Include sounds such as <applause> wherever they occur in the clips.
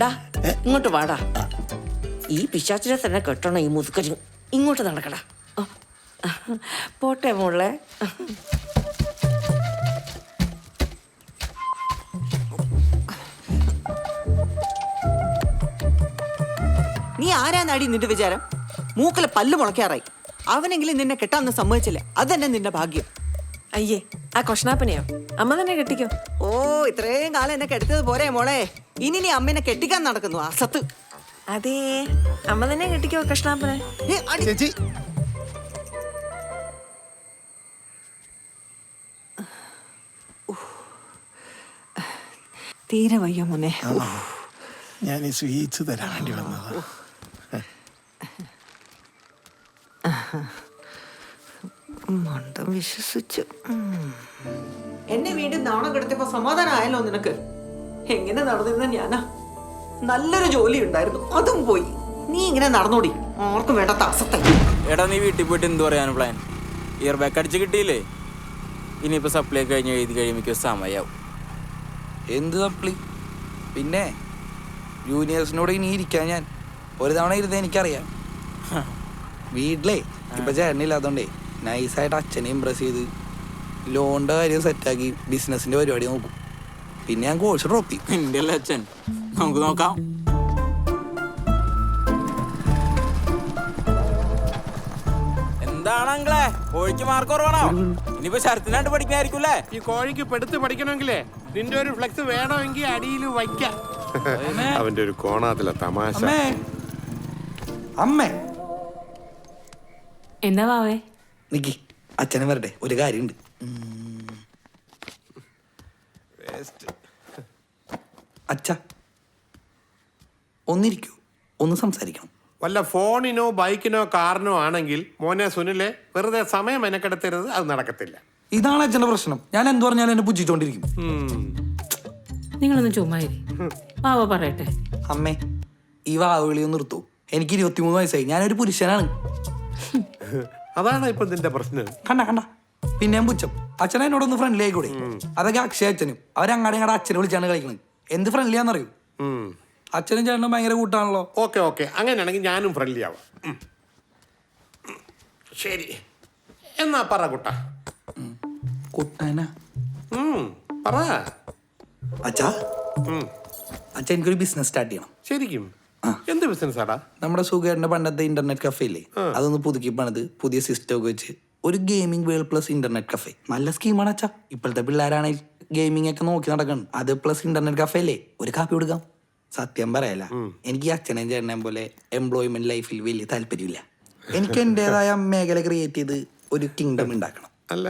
ഡാ ഇങ്ങോട്ട് വാടാ. ഈ പിശാച്ചിനെ തന്നെ കെട്ടണം ഈ മുതുക്കരി ഇങ്ങോട്ട് നടക്കടാ. പോട്ടെ മോളെ. നീ ആരാന്നാടി നിന്റെ വിചാരം? മൂക്കിലെ പല്ല് മുളയ്ക്കാറായി. അവനെങ്കിലും നിന്നെ കെട്ടാന്ന് സമ്മതിച്ചില്ലേ. അതന്നെ നിന്റെ ഭാഗ്യം. അയ്യേ ആ കൊഷ്ണാപ്പനെയോ? അമ്മ തന്നെ കെട്ടിക്കോ. ഓ ഇത്രയും കാലം എന്നെ കെട്ടിച്ചത് പോരെ മോളെ. ഇനി നീ അമ്മേനെ കെട്ടിക്കാൻ നടക്കുന്നു അസത്ത് അതേ അമ്മ തന്നെ കെട്ടിക്കോ കൃഷ്ണാപ്പനെ. ഏ, അടി. ചേച്ചി. തീരെ വയ്യ മോനെ. ഞാൻ ഈ സ്വീറ്റ്സ് തരാൻ വേണ്ടി വന്നതാ. മണ്ടം വിശ്വസിച്ചു. എന്നെ വീണ്ടും നാണം കിടത്തിയപ്പോ സമാധാനമായല്ലോ നിനക്ക്? എങ്ങനെ നടന്നിരുന്ന ഞാനാ? നല്ലൊരു ജോലി ഉണ്ടായിരുന്നു അതും പോയി. നീ ഇങ്ങനെ നടന്നോടി ആർക്കും വേണ്ടാത്ത അസത്ത എടാ നീ വീട്ടിൽ പോയിട്ട് എന്തു പറയാൻ പ്ലാൻ ഇയർ ബാക്ക് അടിച്ച് കിട്ടിയില്ലേ? ഇനിയിപ്പോ സപ്ലൈ കഴിഞ്ഞ് എഴുതി കഴിയുമ്പോൾ സമയാവും. എന്ത് സപ്ലി പിന്നെ ജൂനിയേഴ്സിനോട് ഇനി ഇരിക്കാൻ ഞാൻ. ഒരു തവണ ഇരുന്ന് എനിക്കറിയാം. വീട്ടിലേ ഇപ്പൊ ചേട്ടനില്ലാത്തോണ്ടേ നൈസായിട്ട് അച്ഛനെ ഇമ്പ്രസ് ചെയ്ത് ലോണിന്റെ കാര്യം സെറ്റാക്കി ബിസിനസിന്റെ പരിപാടി നോക്കും. പിന്നെ ഞാൻ കോഴ്സ് ഡ്രോപ്പ് ചെയ്യും. അല്ലേ അച്ഛൻ? നമുക്ക് നോക്കാം. എന്താണ് അങ്ങളെ കോഴിക്ക് മാർക്ക് കുറവാണോ? ഇനിയിപ്പോ ശരത്തിനായിട്ട് പഠിക്കായിരിക്കൂലേ ഈ കോഴിക്ക് പെടുത്ത് പഠിക്കണമെങ്കിലേ നിന്റെ ഒരു ഫ്ലെക്സ് വേണമെങ്കിൽ അടിയിൽ വയ്ക്കാം. അവന്റെ ഒരു കോണാത്തിലെ തമാശ. അമ്മേ. അമ്മേ. എന്താ വാവേ നിക്കി. അച്ഛനെ വരട്ടെ. ഒരു കാര്യമുണ്ട്. അച്ഛ ഒന്നിരിക്കൂ. ഒന്ന് സംസാരിക്കണം. വല്ല ഫോണിനോ ബൈക്കിനോ കാറിനോ ആണെങ്കിൽ മോനെ സുനിലെ വെറുതെ സമയം മെനക്കെടുത്തരുത്. അത് നടക്കത്തില്ല. ഇതാണ് അച്ഛന്റെ പ്രശ്നം. ഞാൻ എന്ത് പറഞ്ഞാലും എന്നെ പുജിച്ചോണ്ടിരിക്കും നിങ്ങളൊന്ന് ചുമ്മാ വാവ പറയട്ടെ. അമ്മേ ഈ വാവളിയൊന്ന് നിർത്തു നിർത്തൂ. എനിക്ക് ഇരുപത്തിമൂന്ന് വയസ്സായി. ഞാനൊരു പുരുഷനാണ്. <laughs> അതാണ് ഇപ്പൊ നിന്റെ പ്രശ്നം. കണ്ട കണ്ട. പിന്നെ പുച്ഛം. അച്ഛനെ എന്നോടൊന്ന് ഫ്രണ്ട്ലി ആയി കൂടി അതൊക്കെ അക്ഷയ അച്ഛനും. അവരങ്ങാടെ ഞങ്ങളുടെ അച്ഛനെ വിളിച്ചാണ് കളിക്കുന്നത് എന്ത് ഫ്രണ്ട്ലി ആണെന്നറിയൂ? അച്ഛനും ചേട്ടനും ഭയങ്കര കൂട്ടാണല്ലോ. Okay okay. അങ്ങനെയാണെങ്കിൽ ഞാനും ഫ്രണ്ട്ലി ആവാം. ശരി. എന്നാ പറ കുട്ട. കുട്ടനാ? പറ. അച്ഛാ? ഉം. അച്ഛ എനിക്കൊരു ബിസിനസ് സ്റ്റാർട്ട് ചെയ്യണം. ശരിക്കും. എന്ത് ബിസിനസ് ആടാ? നമ്മുടെ സുഖേറിന്റെ പണ്ടത്തെ ഇന്റർനെറ്റ് കഫേ ഇല്ലേ? അതൊന്ന് പുതുക്കി പണിത് പുതിയ സിസ്റ്റം ഒക്കെ വെച്ച്. ഒരു gaming world plus internet cafe നല്ല സ്കീമാണ് അച്ഛാ. ഇപ്പോഴത്തെ പിള്ളേരാണെങ്കിൽ ഗെയിമിംഗ് ഒക്കെ നോക്കി നടക്കണം അത് പ്ലസ് ഇന്റർനെറ്റ് കഫേ അല്ലേ ഒരു കാപ്പി കൊടുക്കാം. സത്യം പറയല എനിക്ക് അച്ഛനെയും ചേട്ടനെയും പോലെ എംപ്ലോയ്മെന്റ് ലൈഫിൽ വലിയ താല്പര്യമില്ല. എനിക്ക് എന്റേതായ മേഖല ക്രിയേറ്റ് ചെയ്ത് ഒരു കിങ്ഡം ഉണ്ടാക്കണം. അല്ല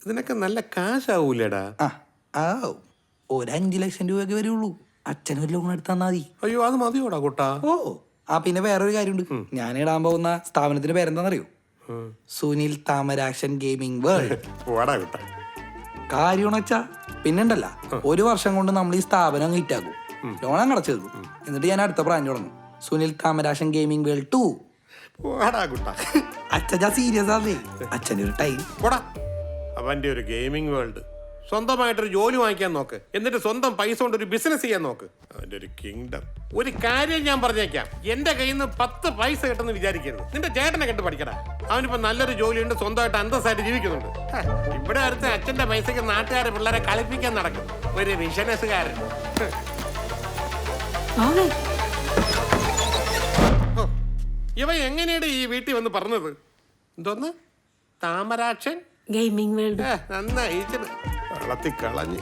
ഇതിനൊക്കെ നല്ല കാശാവൂലേടാ ആ. ആ. ഒരു അഞ്ച് ലക്ഷം രൂപയൊക്കെ വരുള്ളൂ. അച്ഛന് ഒരു ലോൺ എടുത്താൽ മതി. അയ്യോ അത് മതിയോടാ കൊട്ട. ഓ ആ പിന്നെ വേറൊരു കാര്യമുണ്ട്. ഞാൻ ഇടാൻ പോകുന്ന സ്ഥാപനത്തിന്റെ പേരെന്താണെന്നറിയോ സുനിൽ താമരാക്ഷൻ ഗെയിമിംഗ് വേൾഡ്. ഓടാ കുട്ട. കാര്യമാണ് വെച്ചാ പിന്നെണ്ടല്ല ഒരു വർഷം കൊണ്ട് നമ്മൾ ഈ സ്ഥാപനം അങ്ങ് ഹിറ്റാക്കും ലോൺ അങ്ങ് അടച്ചു തീർക്കും. എന്നിട്ട് ഞാൻ അടുത്ത ബ്രാൻഡ് തുടങ്ങും. Sunil Thamarashan gaming world two. അച്ഛൻ സീരിയസ് ആണേ അച്ഛന്റെ ഒരു ടൈം അവന്റെ ഒരു ഗെയിമിംഗ് വേൾഡ്. സ്വന്തമായിട്ടൊരു ജോലി വാങ്ങിക്കാൻ നോക്ക്. എന്നിട്ട് സ്വന്തം പൈസ കൊണ്ട് ഒരു ബിസിനസ് ചെയ്യാൻ നോക്ക്. അതിന്റെ ഒരു കിങ്ഡം ഒരു കാര്യം ഞാൻ പറഞ്ഞേക്കാം. എന്റെ കയ്യിൽ നിന്ന് പത്ത് പൈസ കിട്ടുമെന്ന് വിചാരിക്കരുത്. നിന്റെ ചേട്ടനെ കണ്ട് പഠിക്കടാ. അവനിപ്പോ നല്ലൊരു ജോലി ഉണ്ട് സ്വന്തമായിട്ട് അന്തസ്സായിട്ട് ജീവിക്കുന്നുണ്ട്. ഇവിടെ അടുത്ത് അച്ഛന്റെ പൈസക്ക് നാട്ടുകാരെ പിള്ളേരെ കളിപ്പിക്കാൻ നടക്കും. ഒരു ബിസിനസ്സുകാരൻ ഇവ എങ്ങനെയാണ് ഈ വീട്ടിൽ വന്ന് പറഞ്ഞത്? എന്തോന്ന്? താമരാക്ഷൻ? Gaming world. നന്നായി വളർത്തി കളഞ്ഞ്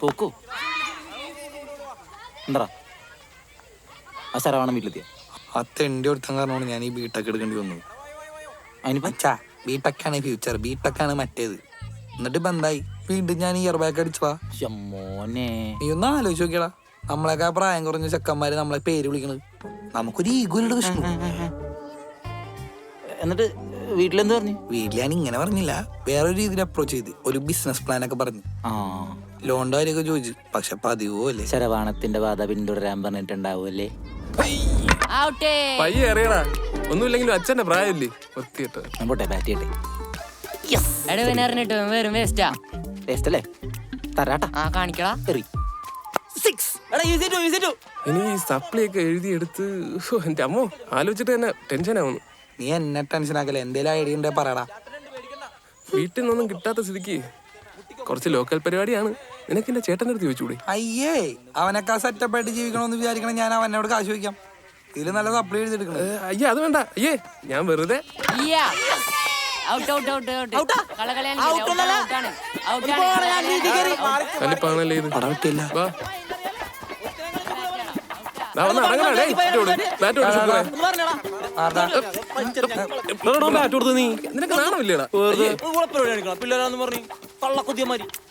കൊക്കു. എന്താ ആ ശരവാണം വീട്ടിലെത്തിയ? ആ എന്റെ ഒരുത്തം കാരണമാണ് ഞാൻ ഈ ബിടെക് എടുക്കേണ്ടി വന്നത്. അതിനിപ്പോ? അച്ഛാ ആണ് ഫ്യൂച്ചർ ബിടെക്കാണ് മറ്റേത്. എന്നിട്ട് ബന്ധായി വീണ്ടും ഞാൻ ഇയർ ബാക്ക് അടിച്ചുവാ മോനെ. നീ ഒന്ന് ആലോചിച്ച് നോക്കിയടാ. നമ്മളൊക്കെ പ്രായം കുറഞ്ഞ ചെക്കന്മാര് നമ്മളെ പേര് വിളിക്കണത്. നമുക്കൊരു ഈഗോയുടെ വിഷ്ണു. എന്നിട്ട് വീട്ടിലെന്ത് പറഞ്ഞു? വീട്ടിൽ ഞാൻ ഇങ്ങനെ പറഞ്ഞില്ല. വേറൊരു രീതിയിൽ അപ്രോച്ച് ചെയ്ത്. ഒരു ബിസിനസ് പ്ലാൻ ഒക്കെ പറഞ്ഞു. ആ. ലോണിന്റെ കാര്യമൊക്കെ ചോദിച്ചു. പക്ഷെ പതിവോ അല്ലേ? ശരവാണത്തിന്റെ ബാധ പിന്തുടരാൻ പറഞ്ഞിട്ടുണ്ടാവുമല്ലേ? പയ്യെ. അറിയടാ. ഒന്നുമില്ലെങ്കിലും അച്ഛന്റെ പ്രായമില്ലേ വൃത്തിയിട്ട് ഞാൻ പോട്ടെ ബാറ്റ് ചെയ്യട്ടെ. എടവിനറിഞ്ഞിട്ട് വെറും വേസ്റ്റാ ടേസ്റ്റ് അല്ലേ? തരാട്ടാ. ആ കാണിക്കടാ. എറി. സിക്സ് എടാ ഈസി ടു ഈസി ടു ഇനി ഈ സപ്ലി ഒക്കെ എഴുതിയെടുത്ത് ഹോ, എന്റെ അമ്മോ ആലോചിച്ചിട്ട് തന്നെ ടെൻഷൻ ആവുന്നു. നീ എന്നെ ടെൻഷൻ ആക്കല്ലേ? എന്തേലും ഐഡിയ ഉണ്ടേ പറയടാ. വീട്ടിൽ നിന്നൊന്നും കിട്ടാത്ത സ്ഥിതിക്ക് കുറച്ച് ലോക്കൽ പരിപാടിയാണ്. നിനക്ക് എന്റെ ചേട്ടന്റെ അടുത്ത് ചോദിച്ചൂടെ? അയ്യേ അവനൊക്കെ സെറ്റപ്പ് ആയിട്ട് ജീവിക്കണമെന്ന് വിചാരിക്കണം. ഞാൻ അവനോട് കാശ് ചോദിക്കാം. ഇതിൽ നല്ല സപ്ലൈ എഴുതിയെടുക്കണം അയ്യേ അത് വേണ്ട. അയ്യേ ഞാൻ വെറുതെ ഔട്ട് ഔട്ട്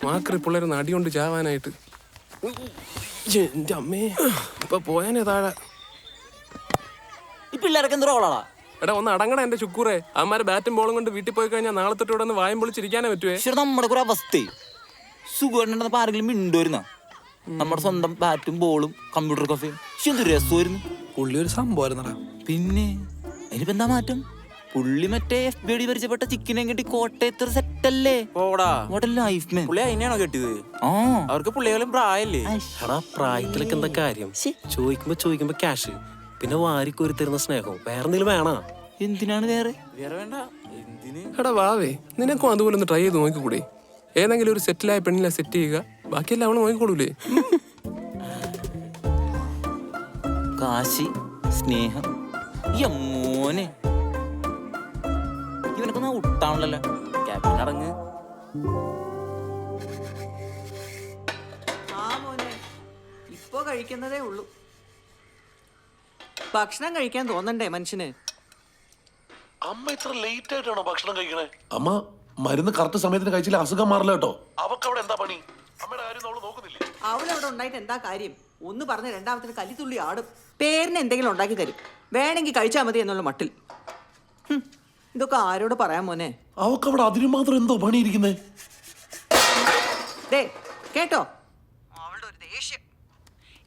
മാക്രി പിള്ളേര് നടി കൊണ്ട് ചാവാനായിട്ട്. എന്റെ അമ്മേ. ഇപ്പൊ പോയാനേ താഴെ. ഈ പിള്ളേരൊക്കെ എന്ത് റോളാടാ? എടാ ഒന്ന് അടങ്ങണ എന്റെ ചുക്കൂറെ. അമ്മമാര് ബാറ്റും ബോളും കൊണ്ട് വീട്ടിൽ പോയി കഴിഞ്ഞാൽ നാളെ തൊട്ട് ഇവിടെ നിന്ന് വായം പൊളിച്ചിരിക്കാനേ പറ്റുവേ. നമ്മുടെ കുറെ അവസ്ഥ. സുഖം ആരെങ്കിലും മിണ്ടുവരുന്ന നമ്മുടെ സ്വന്തം ബാറ്റും ബോളും കമ്പ്യൂട്ടർ കഫേയും എന്ത് രസമായിരുന്നു. പുള്ളി ഒരു സംഭവമായിരുന്നടാ പിന്നെ അതിനിപ്പോ എന്താ മാറ്റം? പുള്ളി മറ്റേ എഫ് ബി ഡി പരിചയപ്പെട്ട ചിക്കനെ കെട്ടി കോട്ടയത്ത് ഒരു സെറ്റ് അല്ലേ? പോടാ. ലൈഫ് മാൻ പുള്ളി അതിനെയാണോ കെട്ടിയത്? ആ. അവർക്ക് പുള്ളികളും പ്രായല്ലേ? എടാ പ്രായത്തിലൊക്കെ എന്താ കാര്യം? ചോദിക്കുമ്പോ ചോദിക്കുമ്പോ ക്യാഷ് പിന്നെ വാരിക്കോരി തരുന്ന സ്നേഹം വേറെ എന്തെങ്കിലും വേണോ? എന്തിനാണ് വേറെ? വേറെ വേണ്ട. എന്തിന്? എടാ വാവേ നിനക്കും അതുപോലെ ഒന്ന് ട്രൈ ചെയ്ത് നോക്കിക്കൂടെ? ഏതെങ്കിലും ഒരു സെറ്റിലായ പെണ്ണിനെ സെറ്റ് ചെയ്യുക. ബാക്കിയെല്ലാം അവൾ നോക്കിക്കൊള്ളൂലേ. കാശി സ്നേഹം യമ്മോനെ ഇവനൊക്കെ ഉട്ടാണല്ലോ. ക്യാപ്റ്റൻ അടങ്ങ്. ആ മോനെ ഇപ്പൊ കഴിക്കുന്നതേ ഉള്ളൂ. ഭക്ഷണം കഴിക്കാൻ തോന്നണ്ടേ മനുഷ്യന്? അമ്മ ഇത്ര ലേറ്റ് ആയിട്ടാണോ ഭക്ഷണം കഴിക്കണേ? അമ്മ മരുന്ന് കറക്റ്റ് സമയത്തിന് കഴിച്ചില്ല. അസുഖം മാറില്ല കേട്ടോ. അവക്ക് അവിടെ എന്താ പണി? അമ്മയുടെ കാര്യം അവൾ നോക്കുന്നില്ലേ? അവളവിടെ ഉണ്ടായിട്ട് എന്താ കാര്യം? ഒന്ന് പറഞ്ഞ് രണ്ടാമത്തിന് കല്ലിത്തുള്ളി ആടും. പേരിന് എന്തെങ്കിലും ഉണ്ടാക്കി തരും. വേണമെങ്കിൽ കഴിച്ചാൽ മതി എന്നുള്ള മട്ടിൽ. ഹും, ഇതൊക്കെ ആരോട് പറയാൻ മോനെ? അവക്ക് അവിടെ അതിന് മാത്രം എന്തോ പണിയിരിക്കുന്നേ? ദേ കേട്ടോ? അവളുടെ ഒരു ദേഷ്യം.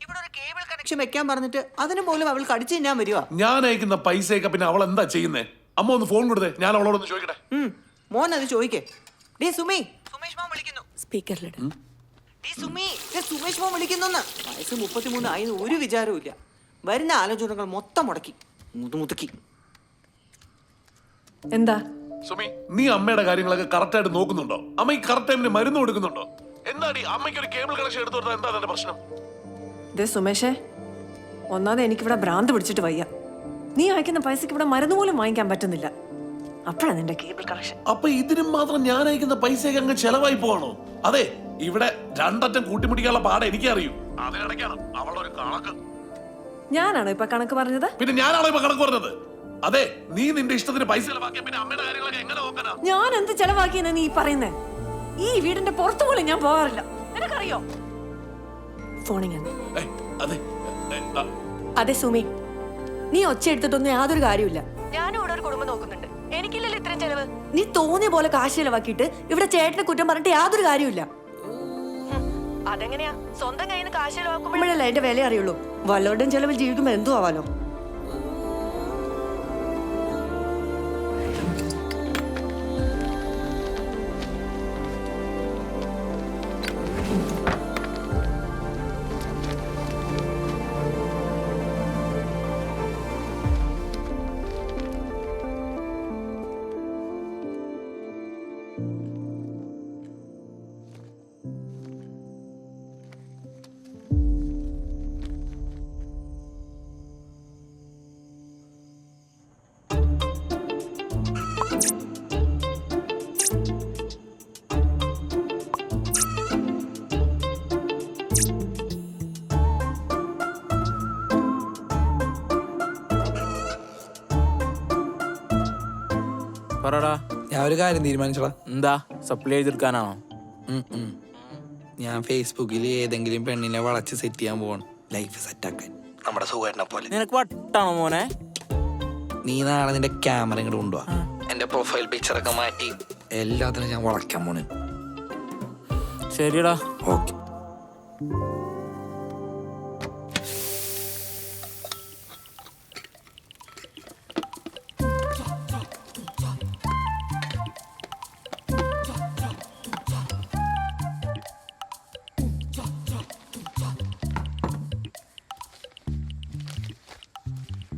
ഇവിടെ ഒരു കേബിൾ കണക്ഷൻ വെക്കാൻ പറഞ്ഞിട്ട് അതിന് പോലും അവൾ കടിച്ചു തിന്നാൻ വരുവാ. ഞാൻ അയക്കുന്ന പൈസയൊക്കെ പിന്നെ അവൾ എന്താ ചെയ്യുന്നേ? അമ്മ ഒന്ന് ഫോൺ കൊടുത്തേ. ഞാൻ അവളോടൊന്ന് ചോദിക്കട്ടെ. ഉം, മോൻ അത് ചോദിക്കേ. ഡേ സുമി. സുമേഷ് മാം വിളിക്കുന്നു. സ്പീക്കറിലിട. സുമേഷ് മോൻ വിളിക്കുന്നു വയസ്സ് മുപ്പത്തിമൂന്ന് ആയെന്ന് ഒരു വിചാരവും ഇല്ല വരുന്ന ആലോചനകൾ മൊത്തം മുടക്കി മുതുമുതുക്കി എന്താ? സുമി നീ അമ്മയുടെ കാര്യങ്ങളൊക്കെ കറക്റ്റ് ആയിട്ട് നോക്കുന്നുണ്ടോ? അമ്മ ഈ കറക്റ്റ് ടൈമിന് മരുന്ന് കൊടുക്കുന്നുണ്ടോ? എന്താടി അമ്മയ്ക്ക് ഒരു കേബിൾ കണക്ഷൻ എടുത്തു കൊടുത്താൽ എന്താ അതിന്റെ പ്രശ്നം? ദേ സുമേഷേ ഒന്നാമത് എനിക്കിവിടെ ഭ്രാന്ത് പിടിച്ചിട്ട് വയ്യ. നീ അയക്കുന്ന പൈസക്ക് ഇവിടെ മരുന്ന് പോലും വാങ്ങിക്കാൻ പറ്റുന്നില്ല. അപ്പോഴാണ് നിന്റെ കേബിൾ കണക്ഷൻ അപ്പൊ ഇതിനും മാത്രം ഞാൻ അയക്കുന്ന പൈസയൊക്കെ അങ്ങ് ചെലവായി പോവാണോ? അതെ ഇവിടെ രണ്ടറ്റം കൂട്ടിമുട്ടിക്കാനുള്ള പാടെ എനിക്കറിയൂ. അതിനിടയ്ക്കാണ് അവളുടെ ഒരു കണക്ക്. ഞാനാണോ ഇപ്പൊ കണക്ക് പറഞ്ഞത്? പിന്നെ ഞാനാണോ ഇപ്പൊ കണക്ക് പറഞ്ഞത്? അതെ നീ നിന്റെ ഇഷ്ടത്തിന് പൈസ ചെലവാക്കിയ പിന്നെ അമ്മയുടെ കാര്യങ്ങളൊക്കെ എങ്ങനെ നോക്കാനാ? ഞാൻ എന്ത് ചെലവാക്കിയെന്ന് നീ പറയുന്നേ? ഈ വീടിന്റെ പുറത്തു പോലും ഞാൻ പോകാറില്ല. നിനക്കറിയോ? ഫോണിങ് അതെ അതെ സുമി. നീ ഒച്ച എടുത്തിട്ടൊന്നും യാതൊരു കാര്യമില്ല ഞാനും ഇവിടെ ഒരു കുടുംബം നോക്കുന്നുണ്ട്. എനിക്കില്ലല്ലോ ഇത്രയും ചെലവ്. നീ തോന്നിയ പോലെ കാശ് ചെലവാക്കിയിട്ട് ഇവിടെ ചേട്ടന്റെ കുറ്റം പറഞ്ഞിട്ട് യാതൊരു കാര്യമില്ല അതെങ്ങനെയാ? സ്വന്തം കയ്യിൽ നിന്ന് കാശ് ലോക്കുമ്പോഴല്ലേ അതിന്റെ വില അറിയുള്ളൂ. വല്ലവരുടെയും ചെലവിൽ ജീവിക്കുമ്പോ എന്തു ആവാലോ? പറടാ. ഞാൻ ഒരു കാര്യം തീരുമാനിച്ചടാ എന്താ? സപ്ലൈ ചെയ്തെടുക്കാനാണോ. ഞാൻ ഫേസ്ബുക്കിൽ ഏതെങ്കിലും പെണ്ണിനെ വളച്ച് സെറ്റ് ചെയ്യാൻ പോവാണ്. ലൈഫ് സെറ്റ് ആക്കാൻ. നമ്മുടെ സുഖേട്ടനെ പോലെ. നിനക്ക് വട്ടാണോ മോനെ? നീ നാളെ നിന്റെ ക്യാമറ ഇങ്ങോട്ട് കൊണ്ടുപോവാ എന്റെ പ്രൊഫൈൽ പിക്ചർ ഒക്കെ മാറ്റി. എല്ലാത്തിനും ഞാൻ വളയ്ക്കാൻ പോണ് ശരിടാ ഓക്കെ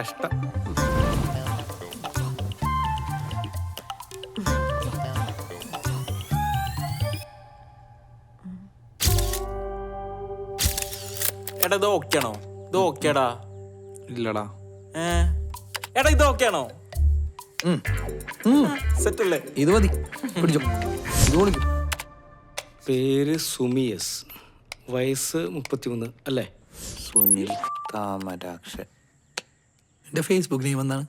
കഷ്ടം. എടാ ഇത് ഓക്കെയാണോ ആണോ? ഇത് ഓക്കേടാ ഇല്ലടാ. ഏ? എടാ ഇത് ഓക്കെയാണോ. സെറ്റ് അല്ലേ? ഇത് മതി. പിടിച്ചോ. ഇത് പേര് സുമിയസ്. വയസ്സ് മുപ്പത്തിമൂന്ന്. അല്ലേ? സുനിൽ താമരാക്ഷൻ എന്റെ ഫേസ്ബുക്ക് നെയിം എന്താണ്?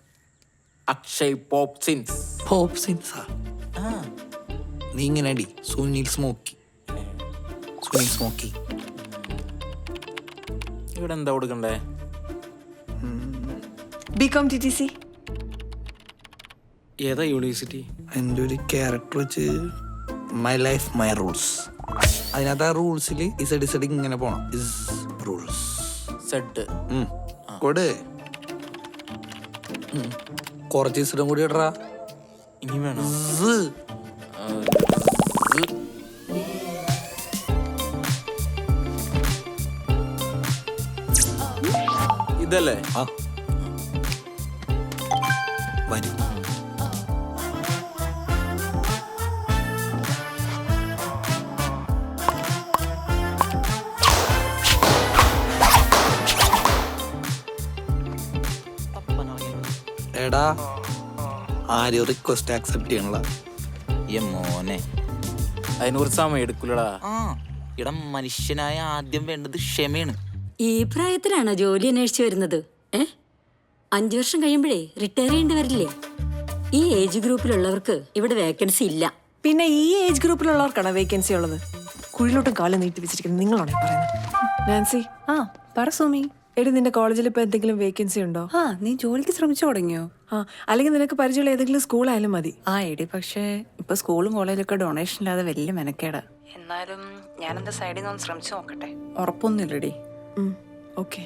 അക്ഷയ് പോപ്സിൻസ്. പോപ്പ് സിൻസാ നീ ഇങ്ങനെ അടി. സുനിൽ സ്മോക്കി. സുനിൽ സ്മോക്കി. ഇവിടെ എന്താ കൊടുക്കണ്ടേ? ബികോം ടി ടി സി ഏതാ യൂണിവേഴ്സിറ്റി എന്റെ ഒരു ക്യാരക്ടർ വെച്ച് മൈ ലൈഫ് മൈ റൂൾസ് അതിനകത്ത് ആ റൂൾസിൽ ഇസഡ് ഇസഡ് ഇങ്ങനെ പോണം. ഇസ് റൂൾസ് സെഡ് കൊട്. കുറച്ച് ദിവസം കൂടി ഇടറാ. ഇനി വേണം? ഇതല്ലേ? ആ. വരൂ. എടാ ആരും റിക്വസ്റ്റ് ആക്സെപ്റ്റ് ചെയ്യണല്ല ഈ മോനെ. അതിന് കുറച്ച് സമയം എടുക്കൂലടാ. ഇടം മനുഷ്യനായ ആദ്യം വേണ്ടത് ക്ഷമയാണ്. ഈ പ്രായത്തിലാണോ ജോലി അന്വേഷിച്ചു വരുന്നത്? ഏ? അഞ്ചു വർഷം കഴിയുമ്പോഴേ റിട്ടയർ ചെയ്യേണ്ടി വരില്ലേ? ഈ ഏജ് ഗ്രൂപ്പിലുള്ളവർക്ക് ഇവിടെ വേക്കൻസി ഇല്ല. പിന്നെ ഈ ഏജ് ഗ്രൂപ്പിലുള്ളവർക്കാണ് വേക്കൻസി ഉള്ളത്? കുഴിലോട്ടും കാലം നീട്ടി വെച്ചിരിക്കുന്നത് നിങ്ങളാണ് പറയുന്നത്? നാൻസി. ആ പറ സുമി. എടി നിന്റെ കോളേജിൽ ഇപ്പൊ എന്തെങ്കിലും വേക്കൻസി ഉണ്ടോ? ആ നീ ജോലിക്ക് ശ്രമിച്ചു തുടങ്ങിയോ? ആ അല്ലെങ്കിൽ നിനക്ക് പരിചയമുള്ള ഏതെങ്കിലും സ്കൂളായാലും മതി. ആ എടി പക്ഷേ ഇപ്പൊ സ്കൂളും കോളേജിലൊക്കെ ഡൊണേഷൻ ഇല്ലാതെ വലിയ മെനക്കേടാ. എന്നാലും ഞാൻ എന്റെ സൈഡിൽ നിന്ന് ഒന്ന് ശ്രമിച്ചു നോക്കട്ടെ. ഉറപ്പൊന്നുമില്ലടി. ഓക്കെ